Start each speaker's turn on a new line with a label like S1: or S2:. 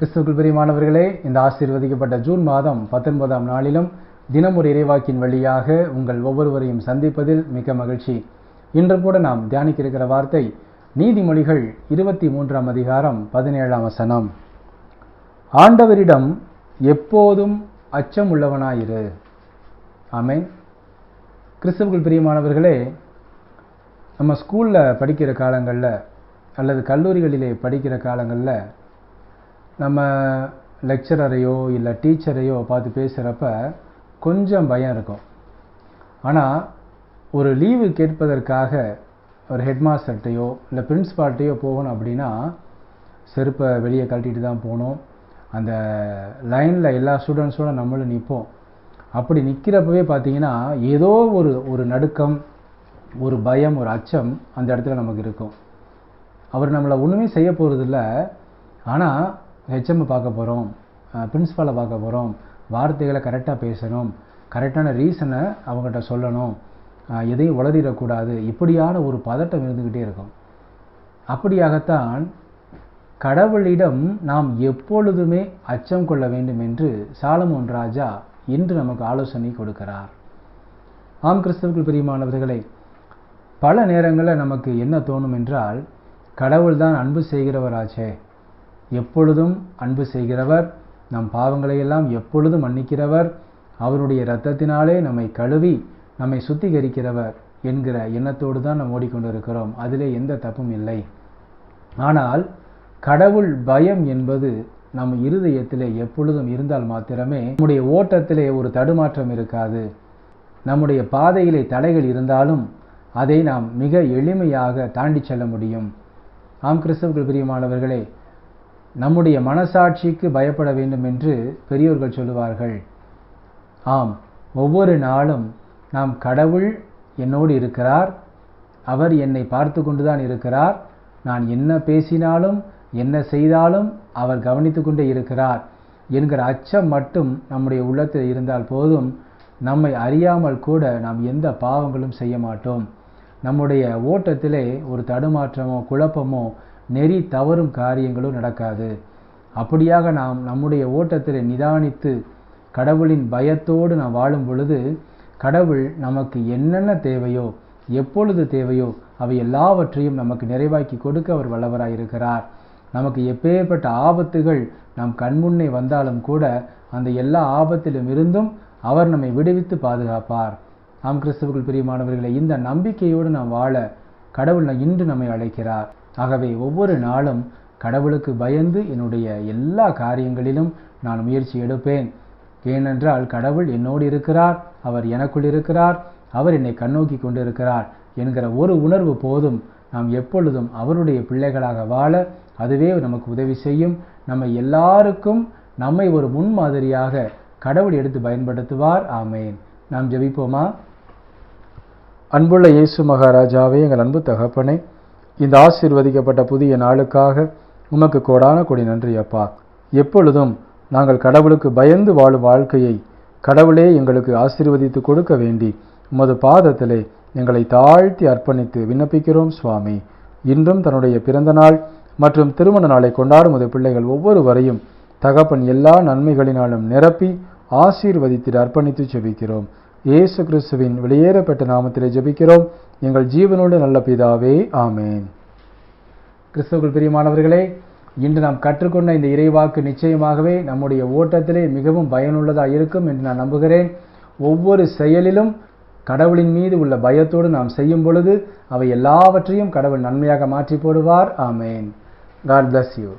S1: கிறிஸ்துவுக்குள் பிரியமானவர்களே இந்த ஆசீர்வதிக்கப்பட்ட ஜூன் மாதம் பத்தொன்பதாம் நாளிலும் தினம் ஒரு இறைவாக்கின் வழியாக உங்கள் ஒவ்வொருவரையும் சந்திப்பதில் மிக்க மகிழ்ச்சி. இன்று கூட நாம் தியானிக்க இருக்கிற வார்த்தை நீதிமொழிகள் இருபத்தி மூன்றாம் அதிகாரம் பதினேழாம் வசனம். ஆண்டவரிடம் எப்போதும் அச்சம் உள்ளவனாயிரு ஆமென். கிறிஸ்துவுக்குள் பிரியமானவர்களே நம்ம ஸ்கூலில் படிக்கிற காலங்களில் அல்லது கல்லூரிகளிலே படிக்கிற காலங்களில் நம்ம லெக்சரரையோ இல்லை டீச்சரையோ பார்த்து பேசுகிறப்ப கொஞ்சம் பயம் இருக்கும். ஆனால் ஒரு லீவு கேட்பதற்காக ஒரு ஹெட்மாஸ்டர்கிட்டையோ இல்லை பிரின்ஸ்பால்கிட்டையோ போகணும் அப்படின்னா செருப்பை வெளியே கழட்டிட்டு தான் போகணும். அந்த லைனில் எல்லா ஸ்டூடெண்ட்ஸோட நம்மளும் நிற்போம் அப்படி நிற்கிறப்பவே பார்த்தீங்கன்னா ஏதோ ஒரு ஒரு நடுக்கம் ஒரு பயம் ஒரு அச்சம் அந்த இடத்துல நமக்கு இருக்கும். அவர் நம்மளை ஒன்றுமே செய்ய போகிறதில்ல ஆனால் ஹெச்எம் பார்க்க போகிறோம் பிரின்ஸ்பாலை பார்க்க போகிறோம் வார்த்தைகளை கரெக்டாக பேசணும். கரெக்டான ரீசனை அவங்ககிட்ட சொல்லணும். எதையும் உளறிடக்கூடாது. இப்படியான ஒரு பதட்டம் இருந்துக்கிட்டே இருக்கும். அப்படியாகத்தான் கடவுளிடம் நாம் எப்பொழுதுமே அச்சம் கொள்ள வேண்டும் என்று சாலமோன் ராஜா இன்று நமக்கு ஆலோசனை கொடுக்கிறார். ஆம் கிறிஸ்தவுக்குள் பிரியமானவர்களை பல நேரங்களில் நமக்கு என்ன தோணும் என்றால் கடவுள்தான் அன்பு செய்கிறவராச்சே. எப்பொழுதும் அன்பு செய்கிறவர் நம் பாவங்களையெல்லாம் எப்பொழுதும் மன்னிக்கிறவர் அவருடைய இரத்தத்தினாலே நம்மை கழுவி நம்மை சுத்திகரிக்கிறவர் என்கிற எண்ணத்தோடு தான் நாம் ஓடிக்கொண்டிருக்கிறோம். அதிலே எந்த தப்பும் இல்லை. ஆனால் கடவுள் பயம் என்பது நம் இருதயத்திலே எப்பொழுதும் இருந்தால் மாத்திரமே நம்முடைய ஓட்டத்திலே ஒரு தடுமாற்றம் இருக்காது. நம்முடைய பாதையிலே தடைகள் இருந்தாலும் அதை நாம் மிக எளிமையாக தாண்டி செல்ல முடியும். ஆம் கிறிஸ்தவர்கள் பிரியமானவர்களே நம்முடைய மனசாட்சிக்கு பயப்பட வேண்டும் என்று பெரியோர்கள் சொல்லுவார்கள். ஆம் ஒவ்வொரு நாளும் நாம் கடவுள் என்னோடு இருக்கிறார் அவர் என்னை பார்த்து கொண்டுதான் இருக்கிறார் நான் என்ன பேசினாலும் என்ன செய்தாலும் அவர் கவனித்து கொண்டே இருக்கிறார் என்கிற அச்சம் மட்டும் நம்முடைய உள்ளத்தில் இருந்தால் போதும் நம்மை அறியாமல் கூட நாம் எந்த பாவங்களும் செய்ய மாட்டோம். நம்முடைய ஓட்டத்திலே ஒரு தடுமாற்றமோ குழப்பமோ நெறி தவறும் காரியங்களும் நடக்காது. அப்படியாக நாம் நம்முடைய ஓட்டத்தில் நிதானித்து கடவுளின் பயத்தோடு நாம் வாழும் பொழுது கடவுள் நமக்கு என்னென்ன தேவையோ எப்பொழுது தேவையோ அவை எல்லாவற்றையும் நமக்கு நிறைவாக்கி கொடுக்க அவர் வல்லவராயிருக்கிறார் நமக்கு எப்பேற்பட்ட ஆபத்துகள் நம் கண்முன்னே வந்தாலும் கூட அந்த எல்லா ஆபத்திலும் இருந்தும் அவர் நம்மை விடுவித்து பாதுகாப்பார். நாம் கிறிஸ்துவுக்குள் பிரியமானவர்களை இந்த நம்பிக்கையோடு நாம் வாழ கடவுள் இன்று நம்மை அழைக்கிறார். ஆகவே ஒவ்வொரு நாளும் கடவுளுக்கு பயந்து என்னுடைய எல்லா காரியங்களிலும் நான் முயற்சி எடுப்பேன். ஏனென்றால் கடவுள் என்னோடு இருக்கிறார் அவர் எனக்குள் இருக்கிறார் அவர் என்னை கண்ணோக்கி கொண்டிருக்கிறார் என்கிற ஒரு உணர்வு போதும் நாம் எப்பொழுதும் அவருடைய பிள்ளைகளாக வாழ அதுவே நமக்கு உதவி செய்யும். நம்ம எல்லாருக்கும் நம்மை ஒரு முன்மாதிரியாக கடவுள் எடுத்து பயன்படுத்துவார். ஆமேன். நாம் ஜெபிப்போமா? அன்புள்ள இயேசு மகாராஜாவே எங்கள் அன்பு தகப்பனே இந்த ஆசீர்வதிக்கப்பட்ட புதிய நாளுக்காக உமக்கு கோடான கொடி நன்றி அப்பா. எப்பொழுதும் நாங்கள் கடவுளுக்கு பயந்து வாழும் வாழ்க்கையை கடவுளே எங்களுக்கு ஆசீர்வதித்து கொடுக்க வேண்டி உமது பாதத்திலே எங்களை தாழ்த்தி அர்ப்பணித்து விண்ணப்பிக்கிறோம் சுவாமி. இன்றும் தன்னுடைய பிறந்த நாள் மற்றும் திருமண நாளை கொண்டாடும் உமது பிள்ளைகள் ஒவ்வொருவரையும் தகப்பன் எல்லா நன்மைகளினாலும் நிரப்பி ஆசீர்வதித்து அர்ப்பணித்து செபிக்கிறோம். இயேசு கிறிஸ்துவின் வெளியேறப்பட்ட நாமத்திலே ஜெபிக்கிறோம். எங்கள் ஜீவனோடு நல்ல பிதாவே ஆமேன். கிறிஸ்துவுக்குள் பிரியமானவர்களே இன்று நாம் கற்றுக்கொண்ட இந்த இறைவாக்கு நிச்சயமாகவே நம்முடைய ஓட்டத்திலே மிகவும் பயனுள்ளதாக இருக்கும் என்று நான் நம்புகிறேன். ஒவ்வொரு செயலிலும் கடவுளின் மீது உள்ள பயத்தோடு நாம் செய்யும் பொழுது அவை எல்லாவற்றையும் கடவுள் நன்மையாக மாற்றி போடுவார். ஆமேன். God bless you